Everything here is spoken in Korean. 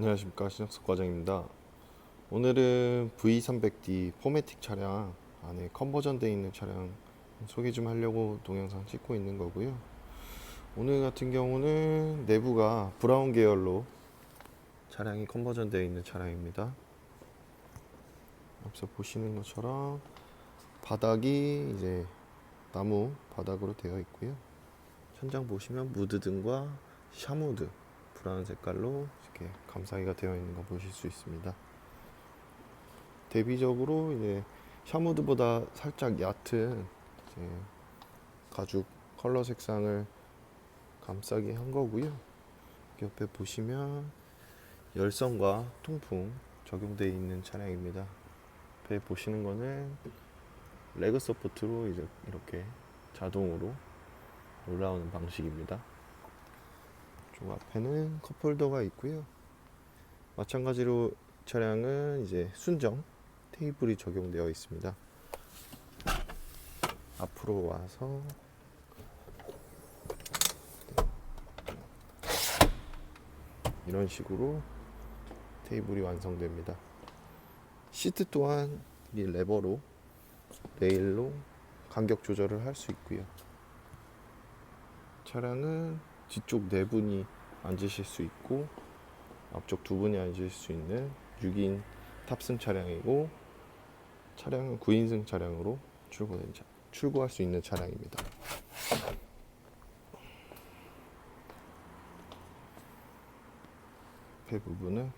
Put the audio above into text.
안녕하십니까 신학석 과장입니다. 오늘은 V300D 포매틱 차량 안에 컨버전 되어 있는 차량 소개 좀 하려고 동영상 찍고 있는 거고요. 오늘 같은 경우는 내부가 브라운 계열로 차량이 컨버전 되어 있는 차량입니다. 앞서 보시는 것처럼 바닥이 이제 나무 바닥으로 되어 있고요. 천장 보시면 무드 등과 샤무드 브라운 색깔로 이렇게 감싸기가 되어 있는 거 보실 수 있습니다. 대비적으로 이제 샤무드보다 살짝 얕은 가죽 컬러 색상을 감싸기 한 거고요. 옆에 보시면 열선과 통풍 적용되어 있는 차량입니다. 옆에 보시는 거는 레그 서포트로 이제 이렇게 자동으로 올라오는 방식입니다. 쪽 앞에는 컵홀더가 있고요. 마찬가지로 차량은 이제 순정 테이블이 적용되어 있습니다. 앞으로 와서 이런 식으로 테이블이 완성됩니다. 시트 또한 이 레버로 레일로 간격 조절을 할 수 있고요. 차량은 뒤쪽 네 분이 앉으실 수 있고 앞쪽 두 분이 앉을 수 있는 6인 탑승 차량이고 차량은 9인승 차량으로 출고된 차, 출고할 수 있는 차량입니다. 배 부분은